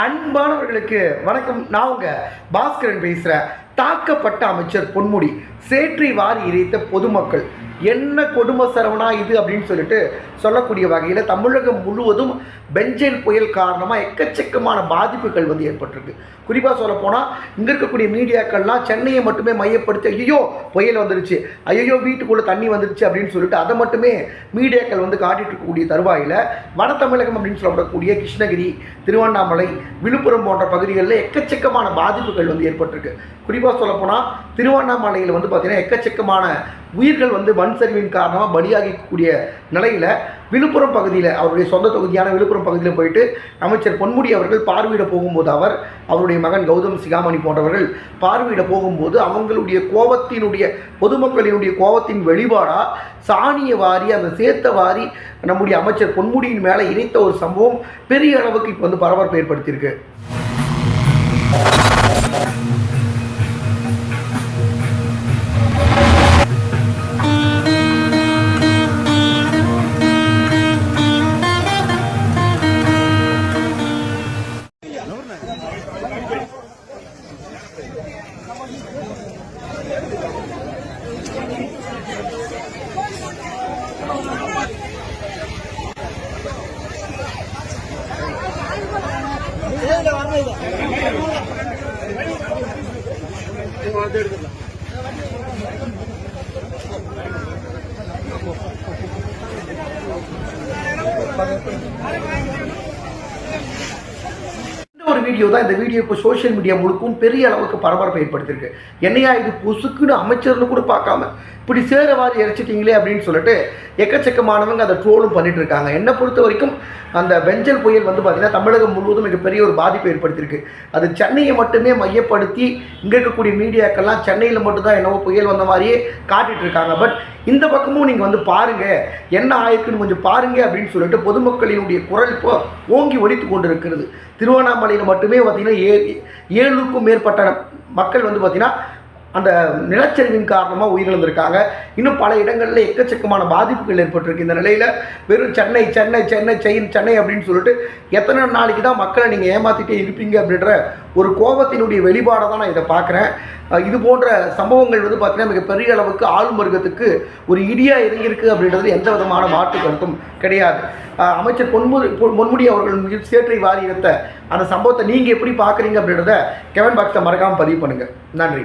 அன்பானவர்களுக்கு வணக்கம். நான் உங்க பாஸ்கரன் பேசுகிறேன் தாக்கப்பட்ட அமைச்சர் பொன்முடி சேற்றி வாரி இறைத்த பொதுமக்கள். என்ன கொடுமை சரவணா இது அப்படின்னு சொல்லிட்டு சொல்லக்கூடிய வகையில் தமிழகம் முழுவதும் பெஞ்சல் புயல் காரணமாக எக்கச்சக்கமான பாதிப்புகள் வந்து ஏற்பட்டிருக்கு. குறிப்பாக சொல்லப்போனால் இங்கே இருக்கக்கூடிய மீடியாக்கள்லாம் சென்னையை மட்டுமே மையப்படுத்தி ஐயோ புயல் வந்துருச்சு ஐயோ வீட்டுக்குள்ளே தண்ணி வந்துருச்சு அப்படின்னு சொல்லிட்டு அதை மட்டுமே மீடியாக்கள் வந்து காட்டிட்டு இருக்கக்கூடிய தருவாயில் வட தமிழகம் அப்படின்னு சொல்லப்படக்கூடிய கிருஷ்ணகிரி திருவண்ணாமலை விழுப்புரம் போன்ற பகுதிகளில் எக்கச்சக்கமான பாதிப்புகள் வந்து ஏற்பட்டிருக்கு. குறிப்பாக சொல்லப்போனால் திருவண்ணாமலையில் வந்து பார்த்திங்கன்னா எக்கச்சக்கமான உயிர்கள் வந்து மண் சரிவின் காரணமாக பலியாகக்கூடிய நிலையில் விழுப்புரம் பகுதியில் அவருடைய சொந்த தொகுதியான விழுப்புரம் பகுதியில் போயிட்டு அமைச்சர் பொன்முடி அவர்கள் பார்வையிட போகும்போது அவர் அவருடைய மகன் கௌதம் சிகாமணி போன்றவர்கள் பார்வையிட போகும்போது அவங்களுடைய கோபத்தினுடைய பொதுமக்களினுடைய கோபத்தின் வெளிப்பாடாக சாணியை வாரி அந்த சேத்த வாரி நம்முடைய அமைச்சர் பொன்முடியின் மேலே இணைத்த ஒரு சம்பவம் பெரிய அளவுக்கு இப்போ வந்து பரபரப்பு ஏற்படுத்தியிருக்கு. இந்த ஒரு வீடியோ தான் இந்த வீடியோ இப்போ சோஷியல் மீடியா முழுக்கும் பெரிய அளவுக்கு பரபரப்பை ஏற்படுத்தியிருக்கு. என்னையா இது பொசுக்குன்னு அமைச்சர்னு கூட பார்க்காம இப்படி சேர வாரி இறைச்சிட்டீங்களே அப்படின்னு சொல்லிட்டு எக்கச்சக்கமானவங்க அதை ட்ரோலும் பண்ணிட்டு இருக்காங்க. என்னை பொறுத்த வரைக்கும் அந்த வெஞ்சல் புயல் வந்து பார்த்திங்கன்னா தமிழகம் முழுவதும் மிகப்பெரிய ஒரு பாதிப்பை ஏற்படுத்தியிருக்கு. அது சென்னையை மட்டுமே மையப்படுத்தி இங்கே இருக்கக்கூடிய மீடியாக்கள்லாம் சென்னையில் மட்டும்தான் என்னவோ புயல் வந்த மாதிரியே காட்டிட்டு இருக்காங்க. பட் இந்த பக்கமும் நீங்கள் வந்து பாருங்கள் என்ன ஆயிருக்குன்னு கொஞ்சம் பாருங்கள் அப்படின்னு சொல்லிட்டு பொதுமக்களினுடைய குரல் இப்போ ஓங்கி ஒழித்து கொண்டு இருக்கிறது திருவண்ணாமலையில் மட்டுமே பார்த்திங்கன்னா ஏ ஏழுக்கும் மேற்பட்ட மக்கள் வந்து பார்த்திங்கன்னா அந்த நிலச்சரிவின் காரணமாக உயிரிழந்திருக்காங்க. இன்னும் பல இடங்களில் எக்கச்சக்கமான பாதிப்புகள் ஏற்பட்டிருக்கு. இந்த நிலையில் வெறும் சென்னை சென்னை சென்னை செயின் சென்னை அப்படின்னு சொல்லிட்டு எத்தனை நாளைக்கு தான் மக்களை நீங்கள் ஏமாற்றிட்டே இருப்பீங்க அப்படின்ற ஒரு கோபத்தினுடைய வெளிப்பாடை தான் நான் இதை பார்க்குறேன். இது போன்ற சம்பவங்கள் வந்து பார்த்திங்கன்னா மிகப்பெரிய அளவுக்கு ஆளும் வர்க்கத்துக்கு ஒரு இடியாக இறங்கியிருக்கு அப்படின்றது எந்த விதமான மாற்று கருத்தும் கிடையாது. அமைச்சர் பொன்முடி பொன்- பொன்முடி அவர்கள் மீது சேற்றை வாரி எடுத்த அந்த சம்பவத்தை நீங்கள் எப்படி பார்க்குறீங்க அப்படின்றத கெவன் பாக்ஸை மறக்காமல் பதிவு பண்ணுங்கள் நன்றி.